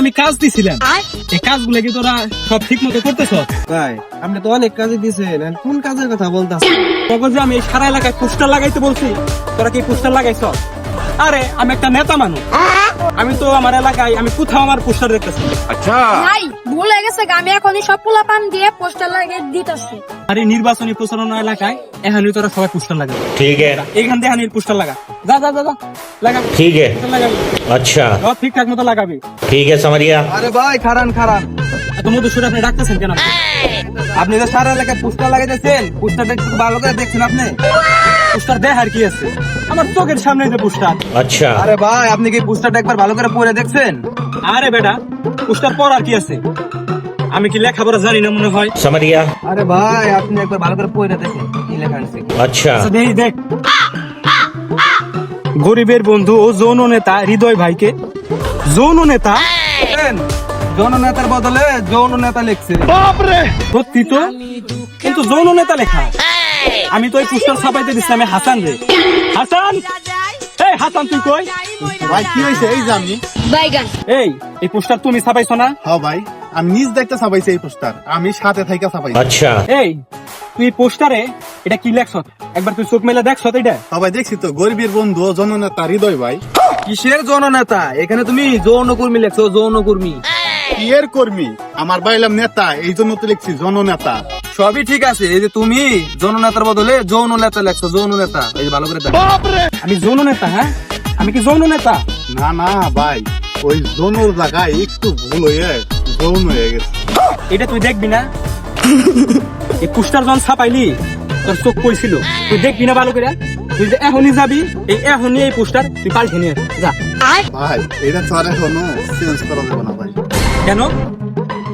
আমি কাজ দিছিলাম এই কাজগুলো কি তোরা সব ঠিক মতো করতেছ? ভাই আপনি তো অনেক দিছেন কোন কাজের কথা সারা এলাকায় পোস্টার লাগাইতে বলছি তোরা কি পোস্টার লাগাইছ? আরে আমি একটা নেতা মানুষ। আমি তো আমার এলাকায় আমি কোথাও আমার পোস্টার দেখতেছি আচ্ছা। ভাই গেছে আমি সব পোলা পান দিয়ে পোস্টার লাগিয়ে দিতেছি। আরে নির্বাচনী প্রচারণা এলাকায় এখানে তোরা সবাই পোস্টার লাগাই ঠিক আছে। এখান থেকে পোস্টার লাগা। যা যা যা। ठीक है পোস্টার লাগাবি अच्छा সব ঠিকঠাক মতো লাগাবি ठीक है समरिया আরে ভাই খারান খারান এত মধু সুরে আপনি ডাকতেছেন কেন আপনি তো সারা এলাকায় পোস্টার লাগাইতেছেন পোস্টারটা একটু ভালো করে দেখছেন আপনি পোস্টার দেখ আর কি আছে আমার চোখের সামনে যে পোস্টার अच्छा আরে ভাই আপনি কি পোস্টারটা একবার ভালো করে পড়ে দেখছেন আরে বেটা পোস্টার পর আর কি আছে আমি কি লেখাপড়া জানি না মনে হয় समरिया আরে ভাই আপনি একবার ভালো করে পড়ে দেখেন কি লেখা আছে अच्छा আচ্ছা, দেখ দেখ গরিবের বন্ধু ও যৌন নেতা হৃদয় ভাইকে। যৌন নেতা? যৌন নেতার বদলে যৌন নেতা লিখছে। সত্যি তো? কিন্তু যৌন নেতা লেখা। আমি তো ওই পুস্তক ছাপাইতে দিচ্ছিলাম হাসান রে। হাসান! এই হাসান তুই কই? ভাই কি হইছে? এই জানি আমি। এই এই পোস্টার তুমি ছাপাইছো না? হ্যাঁ ভাই আমি নিজ দেখতে ছাপাইছি এই পোস্টার। আমি সাথে থাইকা ছাপাইছি। আচ্ছা। এই তুই পোস্টারে এটা কি লেখছ একবার তুই চোখ মেলা দেখছ এটা। সবাই দেখছি তো। গরিবের বন্ধু জননেতা হৃদয় ভাই। কিসের জননেতা? এখানে তুমি যৌন কর্মী লেখছো যৌন কর্মী এর কর্মী? আমার বাইলাম নেতা এই জন্য তো লিখছি জননেতা। সবই ঠিক আছে। এই যে তুমি জননেতার বদলে যৌন নেতা লেখছো যৌন নেতা এই যে ভালো করে দেখো। আমি যৌন নেতা হ্যাঁ? আমি কি যৌন নেতা না না ভাই ওই জনুর জায়গায় একটু ভুল হয়ে যৌন হয়ে গেছে। এটা তুই দেখবি না? এই পোস্টার যখন ছাপাইলি তোর চোখ পড়ছিল। তুই দেখবি না ভালো করে? তুই যে এখনই যাবি এই এখনই এই পোস্টার তুই পাল্টে নিয়ে। যা। ভাই এটা তো আর এখনও। চেঞ্জ করা যাবে না ভাই। কেন?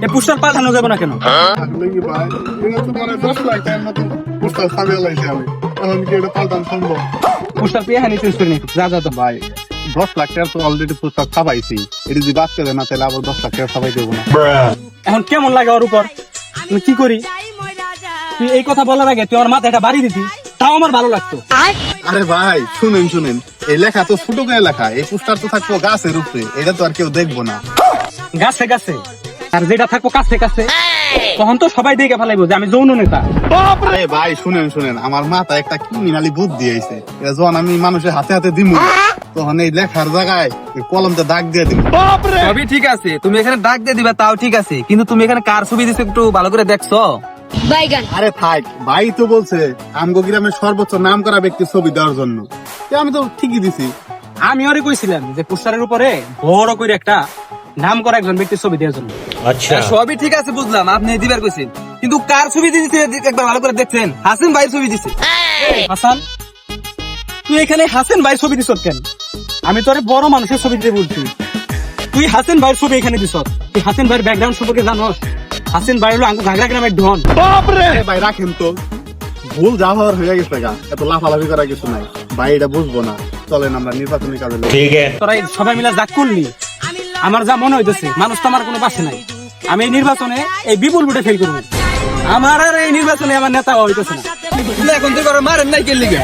এই পোস্টার পাঠানো যাবে না কেন? ভাই? এটা তো মানে দশ লাখ টাকার মতো পোস্টার ছাপিয়ে লাইছি আমি। এখন কি এটা পাল্টান সম্ভব? পোস্টার তুই এখানে চেঞ্জ করে নি। যা যা তো ভাই দশ লাখ টাকার তো অলরেডি পোস্টার ছাপাইছি। এটা যদি বাদ করে না তাহলে আবার দশ লাখ টাকা ছাপাই দেবো না। এখন কেমন লাগে ওর উপর? কি করি? তুই এই কথা বলার আগে তুই আমার মাথায় একটা বাড়ি দিতি তাও আমার ভালো লাগতো। আরে ভাই শুনেন শুনেন। এই লেখা তো ছোট করে লেখা এই পোস্টার তো থাকব গাছের উপরে এটা তো আর কেউ দেখব না। গাছে গাছে। আর যেটা থাকব কাছে কাছে। তখন তো সবাই দেখে ফেলাইবো যে আমি যৌন নেতা। আরে ভাই শুনেন শুনেন আমার মাথায় একটা ক্রিমিনালি বুদ্ধি আইছে। এটা যখন আমি মানুষের হাতে হাতে দিমু তখন এই লেখার জায়গায় কলমটা দাগ দিয়ে দিব সবই ঠিক আছে তুমি এখানে ডাক দিয়ে দিবা তাও ঠিক আছে। কিন্তু তুমি এখানে কার ছবি দিছো একটু ভালো করে দেখছ? বাইগান আরে থাক ভাই তো বলছে আমগো গ্রামের সর্বোচ্চ নাম করা ব্যক্তি ছবি দেওয়ার জন্য। আমি তো ঠিকই দিছি। আমি ওরে কইছিলাম যে পোস্টারের উপরে বড় করে একটা নাম করা একজন ব্যক্তির ছবি দেওয়ার জন্য। আচ্ছা। সবই ঠিক আছে বুঝলাম আপনি দিবার কইছেন। কিন্তু কার ছবি দিতে একবার ভালো করে দেখছেন। হাসিন ভাই ছবি দিছে। হাসান তুই এখানে হাসেন ভাই ছবি দিছ কেন? আমি তোরে বড় মানুষের ছবি দিতে বলছি। তুই হাসেন ভাইয়ের ছবি এখানে দিছ তুই হাসেন ভাইয়ের ব্যাকগ্রাউন্ড সম্পর্কে জানোস? হাসিন ভাই হলো আঙ্কু ঘাগড়া গ্রামের ডন বাপরে! ভাই রাখেন তো। ভুল যা হওয়ার হয়ে গেছে গা। এত লাফালাফি করার কিছু নাই। ভাই এটা বুঝব না। চলেন আমরা নির্বাচনী কাজে ঠিক আছে। তোরা সবাই মিলে জাগ করলি। আমার যা মনে হইতেছে মানুষ তো আমার কোনো পাশে নাই। আমি এই নির্বাচনে এই বিপুল ভোটে ফেল করব। আমার আর এই নির্বাচনে আমার নেতা হইতেছে না। এখন তুই মারেন নাই কেলিগে